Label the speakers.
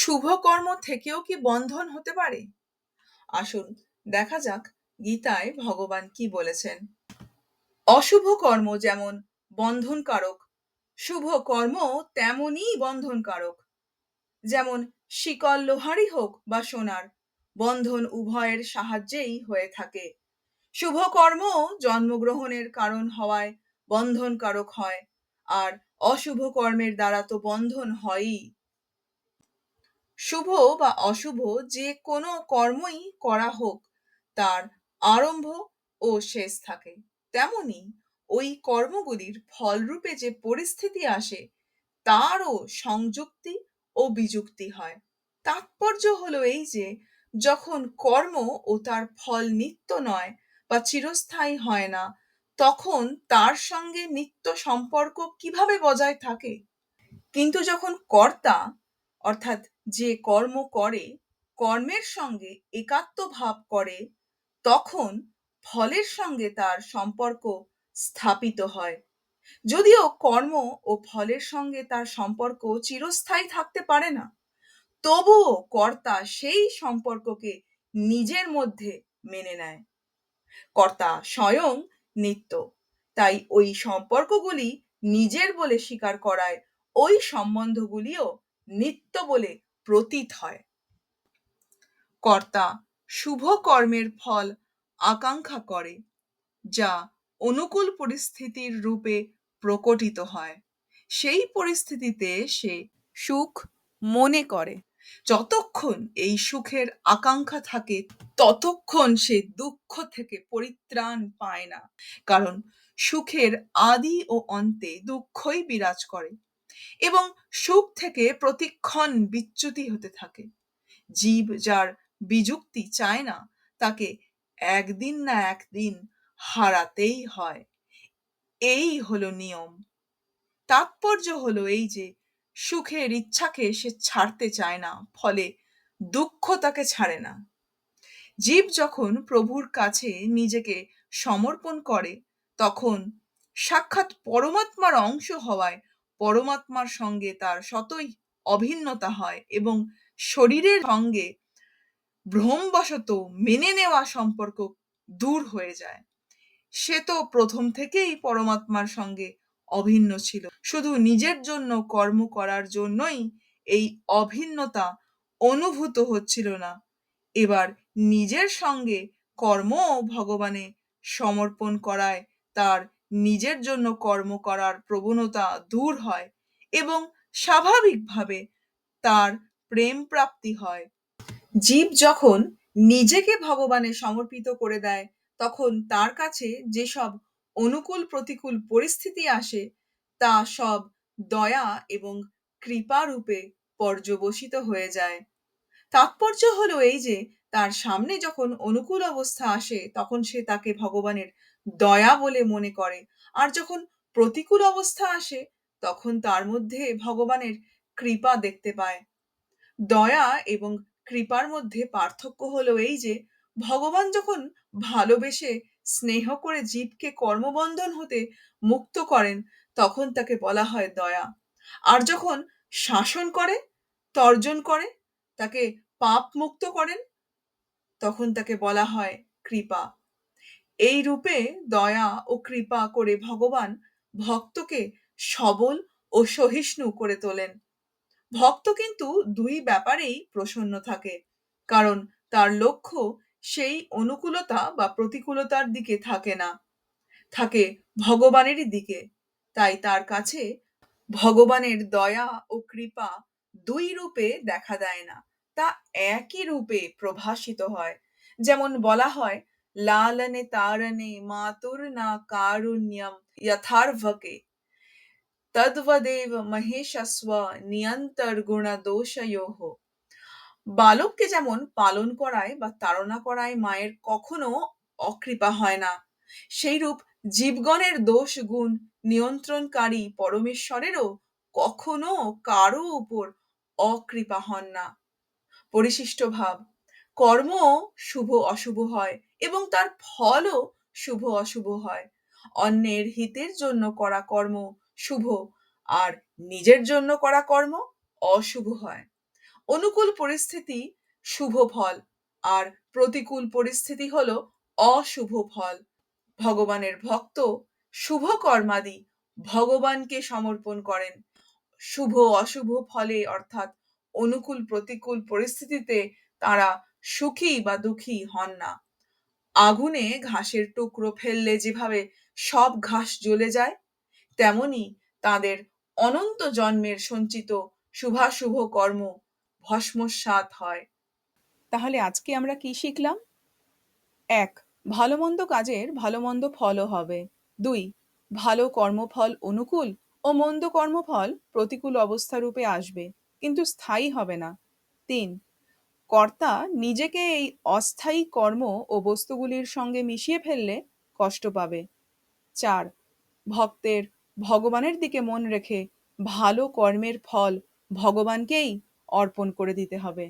Speaker 1: শুভ কর্ম থেকেও কি বন্ধন হতে পারে? আসুন, দেখা যাক গীতায় ভগবান কি বলেছেন। অশুভ কর্ম যেমন বন্ধনকারক, শুভ কর্ম তেমনই বন্ধনকারক। যেমন শিকল লোহারই হোক বা সোনার, বন্ধন উভয়ের সাহায্যেই হয়ে থাকে। শুভ কর্ম জন্মগ্রহণের কারণ হওয়ায় বন্ধনকারক হয়, আর অশুভ কর্মের দ্বারা তো বন্ধন হয়ই। শুভ বা অশুভ যে কোনো কর্মই করা হোক, তার আরম্ভ ও শেষ থাকে। তেমনি ওই কর্মগুলির ফলরূপে যে পরিস্থিতি আসে, তারও সংযুক্তি ও বিযুক্তি হয়। তাৎপর্য হলো এই যে, যখন কর্ম ও তার ফল নিত্য নয় বা চিরস্থায়ী হয় না, তখন তার সঙ্গে নিত্য সম্পর্ক কীভাবে বজায় থাকে? কিন্তু যখন কর্তা অর্থাৎ যে কর্ম করে, কর্মের সঙ্গে একাত্ম ভাব করে, তখন ফলের সঙ্গে তার সম্পর্ক স্থাপিত হয়। যদিও কর্ম ও ফলের সঙ্গে তার সম্পর্ক চিরস্থায়ী থাকতে পারে না, তবুও কর্তা সেই সম্পর্ককে নিজের মধ্যে মেনে নেয়। কর্তা স্বয়ং নিত্য, তাই ওই সম্পর্কগুলি নিজের বলে স্বীকার করায় ওই সম্বন্ধগুলিও নিত্য বলে প্রতীত হয়। কর্তা শুভ কর্মের ফল আকাঙ্ক্ষা করে, যা অনুকূল পরিস্থিতির রূপে প্রকটিত হয়। সেই পরিস্থিতিতে সে সুখ মনে করে। যতক্ষণ এই সুখের আকাঙ্ক্ষা থাকে, ততক্ষণ সে দুঃখ থেকে পরিত্রাণ পায় না। কারণ সুখের আদি ও অন্তে দুঃখই বিরাজ করে। এবং সুখ থেকে প্রতিক্ষণ বিচ্যুতি হতে থাকে। জীব যার বিযুক্তি চায় না, তাকে একদিন না একদিন হারাতেই হয়। এই হলো নিয়ম। তাৎপর্য হলো এই যে, সুখের ইচ্ছাকে সে ছাড়তে চায় না, ফলে দুঃখ তাকে ছাড়ে না। জীব যখন প্রভুর কাছে নিজেকে সমর্পণ করে, তখন সাক্ষাৎ পরমাত্মার অংশ হওয়ায় পরমাত্মার সঙ্গে তার শতই অভিন্নতা হয় এবং শরীরের সঙ্গে ভ্রমবশত মেনে নেওয়া সম্পর্ক দূর হয়ে যায়। সে তো প্রথম থেকেই পরমাত্মার সঙ্গে অভিন্ন ছিল। শুধু নিজের জন্য কর্ম করার জন্যই এই অভিন্নতা অনুভূত হচ্ছিল না। এবার নিজের সঙ্গে কর্ম ভগবানে সমর্পণ করায় তার নিজের জন্য কর্ম করার প্রবণতা দূর হয় এবং স্বাভাবিকভাবে তার প্রেম প্রাপ্তি হয়। জীব যখন নিজেকে ভগবানে সমর্পিত করে দেয়, তখন তার কাছে যেসব অনুকূল প্রতিকূল পরিস্থিতি আসে, তা সব দয়া এবং কৃপা রূপে পর্যবসিত হয়ে যায়। তাৎপর্য হলো এই যে, তার সামনে যখন অনুকূল অবস্থা আসে, তখন সে তাকে ভগবানের দয়া বলে মনে করে। আর যখন প্রতিকূল অবস্থা আসে, তখন তার মধ্যে ভগবানের কৃপা দেখতে পায়। দয়া এবং কৃপার মধ্যে পার্থক্য হলো এই যে, ভগবান যখন ভালোবেসে স্নেহ করে জীবকে কর্মবন্ধন হতে মুক্ত করেন, তখন তাকে বলা হয় দয়া। আর যখন শাসন করে, তর্জন করে, তাকে পাপ মুক্ত করেন, তখন তাকে বলা হয় কৃপা। এই রূপে দয়া ও কৃপা করে ভগবান ভক্তকে সবল ও সহিষ্ণু করে তোলেন। ভক্ত কিন্তু দুই ব্যাপারেই প্রসন্ন থাকে। কারণ তার লক্ষ্য সেই অনুকূলতা বা প্রতিকূলতার দিকে থাকে না। থাকে ভগবানেরই দিকে। তাই তার কাছে ভগবানের দয়া ও কৃপা দুই রূপে দেখা দেয় না। তা একই রূপে প্রভাসিত হয়। যেমন বলা হয় লালনে তারনে মাতুর না কারুণ্যম যথার্ভকে তদ্বদেব মহেশস্ব নিয়ন্তর গুণ দোষয়োহ বালককে যেমন পালন করায় বা তাড়না করায় মায়ের কখনো অকৃপা হয় না, সেইরূপ জীবগণের দোষ গুণ নিয়ন্ত্রণকারী পরমেশ্বরেরও কখনো কারও উপর অকৃপা হন না। পরিশিষ্ট ভাব কর্ম শুভ অশুভ হয় এবং তার ফলও শুভ অশুভ হয়। অন্যের হিতের জন্য করা কর্ম শুভ, আর নিজের জন্য করা কর্ম অশুভ হয়। অনুকূল পরিস্থিতি শুভ ফল, আর প্রতিকূল পরিস্থিতি হল অশুভ ফল। ভগবানের ভক্ত শুভ কর্মাদি ভগবানকে সমর্পণ করেন। শুভ অশুভ ফলে অর্থাৎ অনুকূল প্রতিকূল পরিস্থিতিতে তারা সুখী বা দুঃখী হন না। আগুনে ঘাসের টুকরো ফেললে যেভাবে সব ঘাস জ্বলে যায়, তেমনি তাদের অনন্ত জন্মের সঞ্চিত শুভাশুভ কর্ম ভস্মসাৎ হয়।
Speaker 2: তাহলে আজকে আমরা কি শিখলাম? এক ভালো মন্দ কাজের ভালো মন্দ ফলও হবে। দুই, ভালো কর্মফল অনুকূল ও মন্দ কর্মফল প্রতিকূল অবস্থা রূপে আসবে, কিন্তু স্থায়ী হবে না। তিন কর্তা নিজেকে এই অস্থায়ী কর্ম ও বস্তুগুলির সঙ্গে মিশিয়ে ফেললে কষ্ট পাবে। চার, ভক্তের ভগবানের দিকে মন রেখে ভালো কর্মের ফল ভগবানকেই অর্পণ করে দিতে হবে।